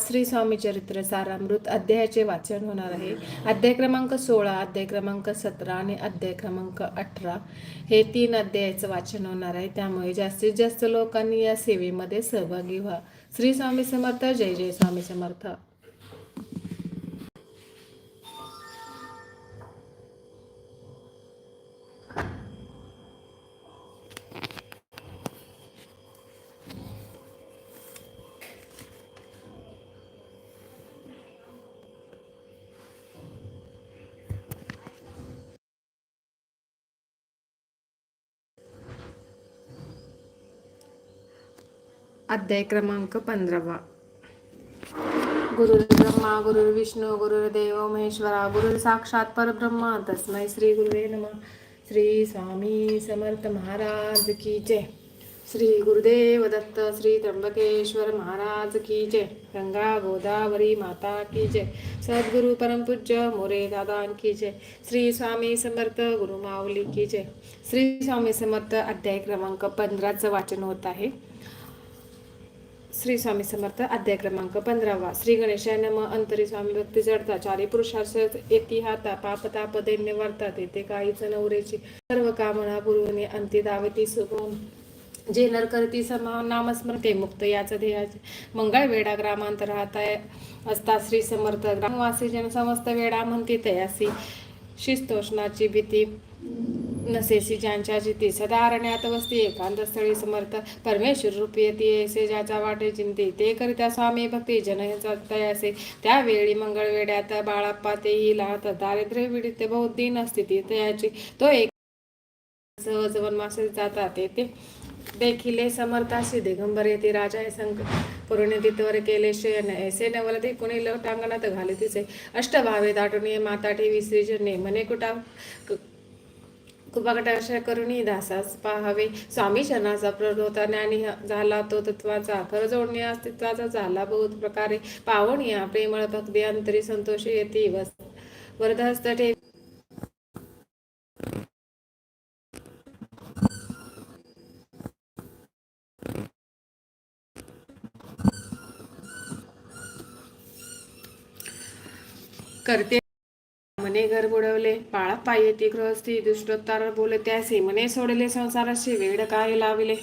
श्री स्वामी चरित्र सारामृत अध्यायाचे वाचन होणार आहे. अध्याय क्रमांक सोळा अध्याय क्रमांक सतरा आणि अध्याय क्रमांक अठरा हे तीन अध्यायाचं वाचन होणार आहे. त्यामुळे जास्तीत जास्त लोकांनी या सेवेमध्ये सहभागी व्हा. श्री स्वामी समर्थ जय जय स्वामी समर्थ. अध्याय क्रमांक पंधरावा. गुरुर्ब्रह्मा गुरुर्विष्णू गुरुर्देव महेश्वरा गुरुर साक्षात परब्रह्मा तस्मै श्री गुरुवे नमः. श्री स्वामी समर्थ महाराज की जय. श्री गुरुदेव दत्त श्री त्र्यंबकेश्वर महाराज की जय. गंगा गोदावरी माता की जय. सद्गुरु परमपूज्य मोरे दादान की जय. श्री स्वामी समर्थ गुरु माऊली की जय. श्री स्वामी समर्थ अध्याय क्रमांक पंधराचं वाचन होत आहे. श्री स्वामी समर्थ अध्याय क्रमांक पंधरावा. श्री गणेशाय नम अंतरी स्वामी भक्ती जडता चारी पुरुषार्थ येती हाता पाप ताप दैन्य वार्तात येते काहीच नवरेची सर्व कामना पुरवणे अंती दावती सुगम जे नर करती समा नामस्मरते मुक्त याचं ध्येयाचे मंगळ वेडा ग्रामांतर राहताय असता श्री समर्थ. ग्रामवासी जन समस्त वेडा म्हणती तयासी शिस्तोषणाची भीती नसेसी ज्यांच्या जिथे सदारण्यात वस्ती एकांत स्थळी समर्थ परमेश्वर रूपी येते ऐसे ज्याचा वाटे चिंते ते करिता स्वामी भक्ती जन तयासे त्यावेळी मंगळ वेड्यात बाळाप्पा तेही लाहत दारिद्र्य विडित बहुदीन स्थिती तयाची. तो एक सहज वनमासे जातात येते देखिले समर्थाशी दिगंबर येते. राजा हे संक करून तिथवर केले शयन ऐसे नवल ते कुणी लोटांगणात घाले तिचे अष्टभावे दाटून माता ठेवी श्रीजने मने कुटा कुपाकटाक्ष करुणी दासास पाहावे. स्वामी शरणाचा प्ररोता ज्ञानी झाला तो तत्वाचा. खर जोडणी अस्तित्वाचा झाला बहुत प्रकारे. पावणिया प्रेमळ भक्ती अंतरी संतोष येते. वरदहस्त ठेवी. करते. मने घर बुडवले. बाळा पायी ती गृहस्थी दुष्टोत्तार बोले त्यासी मने सोडले संसाराशी वेड काय लाविले.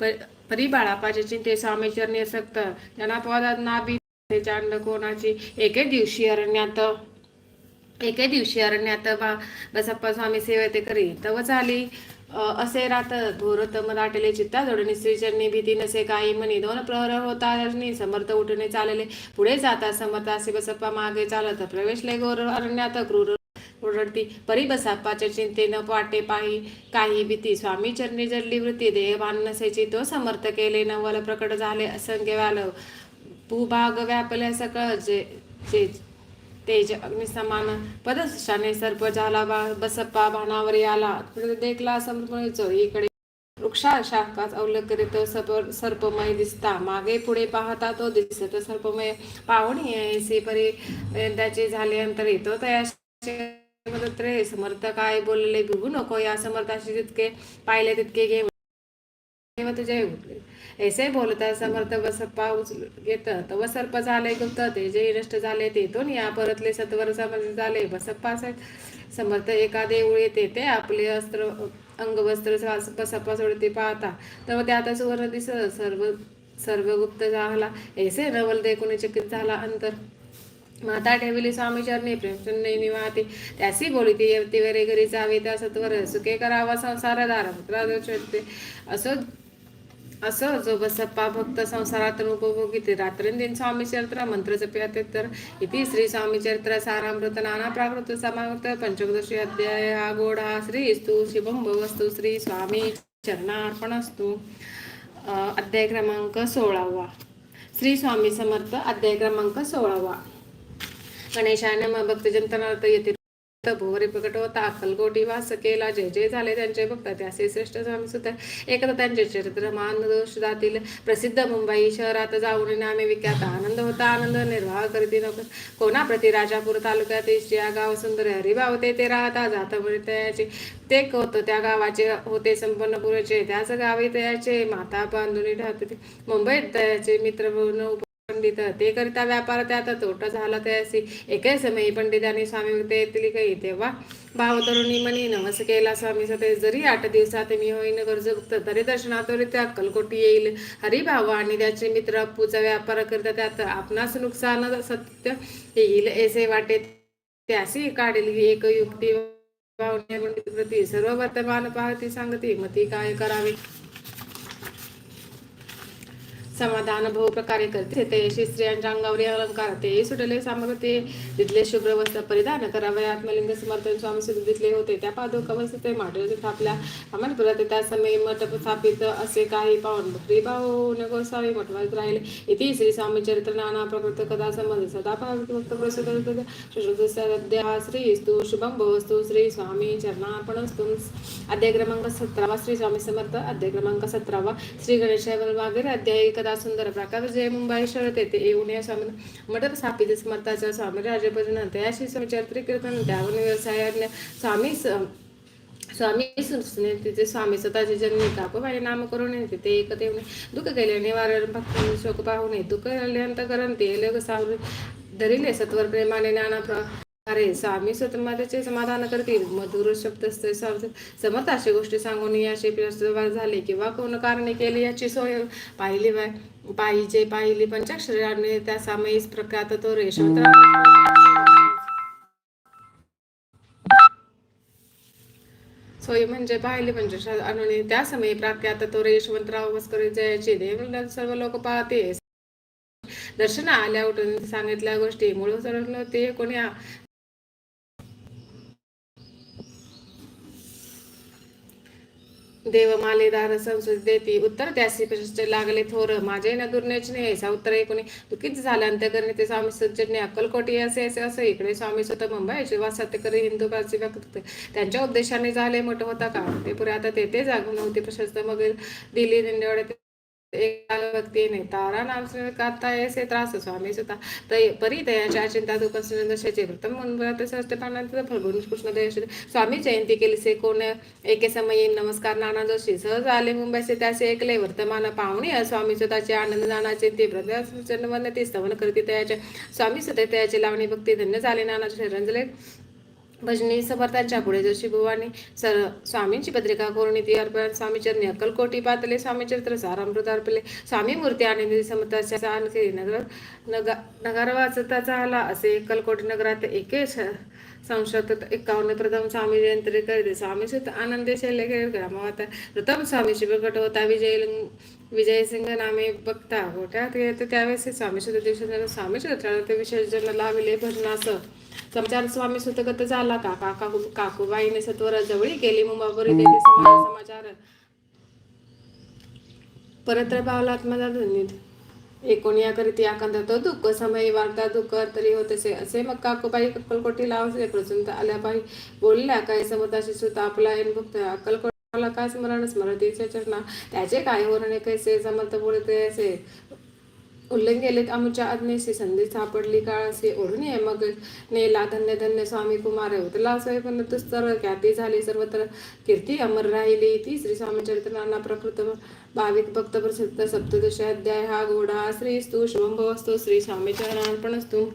प- परी बाळापाचे चिंते स्वामी चरणी असक्त त्यांना पदात नाबी चांड कोणाची? एके दिवशी अरण्यात. एके दिवशी अरण्यात बा बसप्पा स्वामी सेवते करी. तव झाली असे रात घोरत मराठले चित्ता जोडणी श्रीचरणी भीती नसे काही म्हणी. दोन प्रहर होता हरणी समर्थ उठणे चालले. पुढे जाता समर्थ असे बसप्पा मागे चालत. प्रवेशले घोर अरण्यात क्रूर ओरडती. परी बसाप्पाच्या चिंते न वाटे पाही. काही भीती. स्वामी चरणी जडली वृत्ती. देहभान नसेची तो समर्थ केले. नवल प्रकट झाले. असंख्य व्याल. भूभाग व्यापल्या सकळ. जे जे तेज अग्निसमान पदशाने सर्प झाला बा- बसप्पा भानावर आला देखला समर्पणे इकडे. वृक्षा शाखात अवलग करीत सर्प सर्पमय दिसता. मागे पुढे पाहता तो दिसत. सर्पमय पाहुणी ऐसे परी त्याचे झाले अंतरी तो तयाशी मदत रे समर्थ काय बोलले भिवू नको. या समर्थाशी जितके पाहिले तितके घे. तुझ्या तुझे उठले. ऐसे बोलता समर्थ बसप्पा उचल घेत तव सर्प झाले गुप्त ते जे नष्ट झाले ते या परतले सत्वर समर्थ झाले बसप्पा समर्थ एका देऊळ येते ते आपले अस्त्र अंगवस्त्र बसप्पा सोडते पाहता. तव त्यात सुवर्ण दिस सर्व सर्व गुप्त झाला. ऐसे नवल देखून चकित झाला अंतर. माता ठेवली स्वामी चरणी प्रेमचंद निवाते. त्यासी ती येवती वरे घरी जावे त्या सत्वर सुखे करावा संसार दार असो असं जो बसप्पा भक्त संसारातून उपभोगिते रात्रंदिन स्वामी चरित्र मंत्र जप्याते तर इति श्री स्वामी चरित्र सारामृत नाना प्राकृत समावृत पंचदशी अध्याय हा गोडा श्री स्तू शिवम भवस्तु श्री स्वामी चरणार्पण असतो अध्याय क्रमांक सोळावा. श्री स्वामी समर्थ अध्याय क्रमांक सोळावा. गणेशाय नम भक्तजंतनार्थ येते भोवरे प्रकट होता अक्कलकोटी वास केला जे जे झाले त्यांचे भक्त. त्याचे श्रेष्ठ स्वामी सुद्धा एकदा त्यांचे चरित्र दोष जातील. प्रसिद्ध मुंबई शहरात जाऊन नामे विख्यात आनंद होता आनंद निर्वाह करीती नको कोणाप्रती राजापूर तालुक्यात या गाव सुंदर हरिभाव ते ते राहता जात त्याचे ते होत त्या गावाचे होते संपन्न पुरेचे. त्याच गावी त्याचे माता बांधुनी राहते मुंबईत त्याचे मित्र पंडित ते करिता व्यापार त्यात तोटा झाला त्यासी एके समयी पंडितांनी स्वामी येतली काही. तेव्हा भाव तरुणी म्हणी नमस केला स्वामी सते. जरी आठ दिवसात मी होईन गरजभुक्त तरी दर्शनातोरी त्या येईल. येईल हरिभाव आणि त्याचे मित्र अप्पूचा व्यापार करता त्यात आपणास नुकसान सत्य येईल असे वाटे त्यासी ही एक युक्ती. प्रती सर्व वर्तमान पाहती सांगते मती काय करावे? समाधान बहु प्रकारे करते. ते स्त्रियांच्या अंगावरी अलंकार ते सुटले सामर्थ्य तिथले शुभ्र वस्त्र परिधान करावे. आत्मलिंग समर्थन स्वामी सुद्धा तिथले होते. त्या पादुका ते माटे थापल्या परत त्या समय मठ स्थापित असे काही पाहून भक्ती भाऊ गोसावी मठवात राहिले. इथे श्री स्वामी चरित्र नाना प्रकृत कथा संबंध सदा भक्त प्रसिद्ध श्री स्तू शुभम भवस्तू. श्री स्वामी चरणार्पणस्तु. अध्याय क्रमांक सतरावा. श्री स्वामी समर्थ अध्याय क्रमांक सतरावा. श्री गणेश वगैरे अध्याय कदा सुंदर प्रकार. जय मुंबई शहरात येते येऊन या स्वामी मटर स्थापित स्मर्थाच्या स्वामी राजभजन त्याशी चरित्र कीर्तन त्यावर व्यवसायाने स्वामी स्वामी तिचे स्वामी स्वतःचे जन्मी कापवाने नाम करून येते ते एक येऊन दुःख केले निवारण भक्त शोक पाहुणे दुःख करण ते लोक सावरी धरिले सत्वर प्रेमाने नाना अरे स्वामी स्वतंत्र समाधान करतील. मधुर शब्द समर्थ अशी गोष्टी सांगून याचे झाले. किंवा कोण कारणे केली याची सोय पाहिली पाहिजे पाहिली. पंचाक्षराने त्या सामयिक प्रख्यात तो रेशम सोय म्हणजे पाहिले म्हणजे अनुने त्या समयी प्रख्यात तो रेशवंतराव वस्कर जयाचे देव सर्व लोक पाहते. दर्शन आल्या उठून सांगितल्या गोष्टी. मूळ सरळ ते कोणी देव मालेदार देती. उत्तर त्यासी प्रशस्त लागले थोर. माझे न दुर्नेचने ऐसा उत्तर ऐकून दुःखीच झाले अंत्यकरणे ते स्वामी सज्जने अक्कलकोटी असे असे असे. इकडे स्वामी स्वतः मुंबई वा सत्यकरी हिंदू पारसी व्यक्त. त्यांच्या उद्देशाने झाले मोठं होता का ते पुरे आता तेथे जागून होते प्रशस्त मग दिल्ली दिंडेवाड्यात एक व्यक्तीने तारा नाम काता ऐसे त्रास स्वामी सुता. तय परी दयाच्या चिंता दुःख दशाचे प्रथम मुंबईत सहस्ते पाण्यात फल्गुन कृष्ण दयाशी स्वामी जयंती केली से कोण एके समयी नमस्कार नाना जोशी. सहज आले मुंबईचे त्याचे ऐकले वर्तमान पाहुणे स्वामी स्वतःचे आनंद नानाचे ते प्रदर्शन ते स्तवन करते तयाचे. स्वामी स्वतः त्याचे लावणी भक्ती धन्य झाले. नाना रंजले. भजनी समर्थांच्या पुढे जशी भुवानी सर स्वामींची पत्रिका कोरणी ती अर्पण स्वामीचरणी अक्कलकोटी पातले स्वामी चरित्र सारामृत अर्पले स्वामी मूर्ती आणि समर्थाच्या आणखी नगर नगा नगर वाचताचा आला असे अक्कलकोटी नगरात एके संशत एकावन्न प्रथम स्वामी जयंत्री करीत. स्वामी सुत आनंद शैल्य ग्रामावत. प्रथम स्वामी शिवगट होता. विजय विजयसिंग नामे बघता गोट्यात त्यावेळेस स्वामी सुद्धा दिवशी स्वामी चित्रात विशेष जन्म लाविले. भजनास समाचार स्वामी सुतगत झाला का? काका काकूबाईने सत्वर जवळी केली मुंबापुरी देवी समाचार परत पावलात माझा धन्यद एकोणिया करीत आकांत तो दुःख समय वार्ता दुःख तरी होत असे मग काकूबाई अक्कलकोटी लावसे प्रसंत आल्याबाई बोलल्या काय समताशी सुत आपला भक्त अक्कलकोट काय स्मरण? स्मरतीचे चरणा. त्याचे काय होणे कैसे? समर्थ बोलते असे. उल्लेख गेलेत आमच्या आज्ञेशी संधी सापडली काळाशी ओढून मग नेला धन्य धन्य स्वामी कुमार उतला. पण सर्व ख्याती झाली. सर्वत्र कीर्ती अमर राहिली. ती श्री स्वामी चरित्रांना प्रकृत भाविक भक्त प्रसिद्ध सप्तदश अध्याय. हा घोडा श्री स्तू शुभम भवस्तु. श्री स्वामी असतो